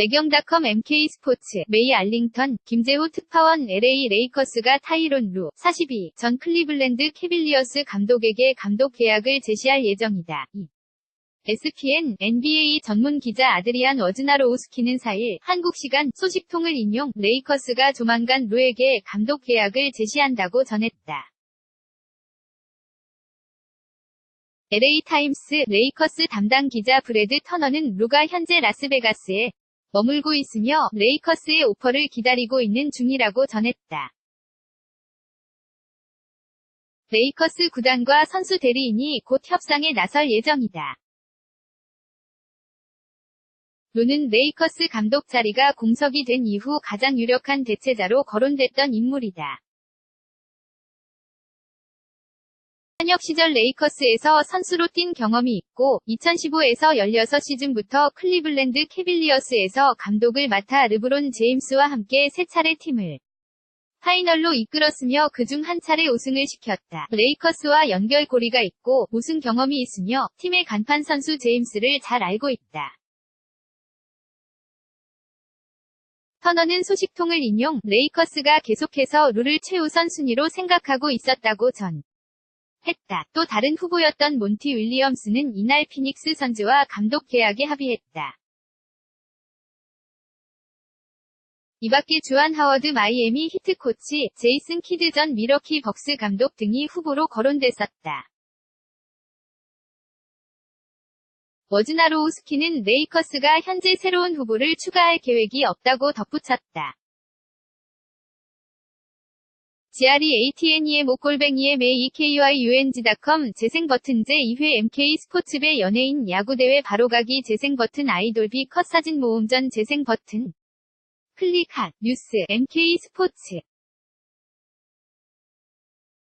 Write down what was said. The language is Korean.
매경닷컴 MK스포츠, 메이 알링턴, 김재호 특파원 LA 레이커스가 타이론 루, 42, 전 클리블랜드 캐빌리어스 감독에게 감독 계약을 제시할 예정이다. 이. SPN, NBA 전문 기자 아드리안 워즈나로우스키는 4일 한국 시간 소식통을 인용 레이커스가 조만간 루에게 감독 계약을 제시한다고 전했다. LA타임스 레이커스 담당 기자 브래드 터너는 루가 현재 라스베가스에 머물고 있으며 레이커스의 오퍼를 기다리고 있는 중이라고 전했다. 레이커스 구단과 선수 대리인이 곧 협상에 나설 예정이다. 루는 레이커스 감독 자리가 공석이 된 이후 가장 유력한 대체자로 거론됐던 인물이다. 현역 시절 레이커스에서 선수로 뛴 경험이 있고 2015에서 16시즌부터 클리블랜드 캐빌리어스에서 감독을 맡아 르브론 제임스와 함께 세 차례 팀을 파이널로 이끌었으며 그중 한 차례 우승을 시켰다. 레이커스와 연결고리가 있고 우승 경험이 있으며 팀의 간판 선수 제임스를 잘 알고 있다. 터너는 소식통을 인용 레이커스가 계속해서 룰을 최우선 순위로 생각하고 있었다고 전 했다. 또 다른 후보였던 몬티 윌리엄스는 이날 피닉스 선즈와 감독 계약에 합의했다. 이밖에 주한 하워드 마이애미 히트 코치, 제이슨 키드 전 미러키 벅스 감독 등이 후보로 거론됐었다. 워즈나로우스키는 레이커스가 현재 새로운 후보를 추가할 계획이 없다고 덧붙였다. GRE ATNE의 목골뱅이의 매 EKYUNG.com 재생버튼제 2회 MK 스포츠배 연예인 야구대회 바로가기 재생버튼 아이돌비 컷사진 모음전 재생버튼 클릭 핫 뉴스 MK 스포츠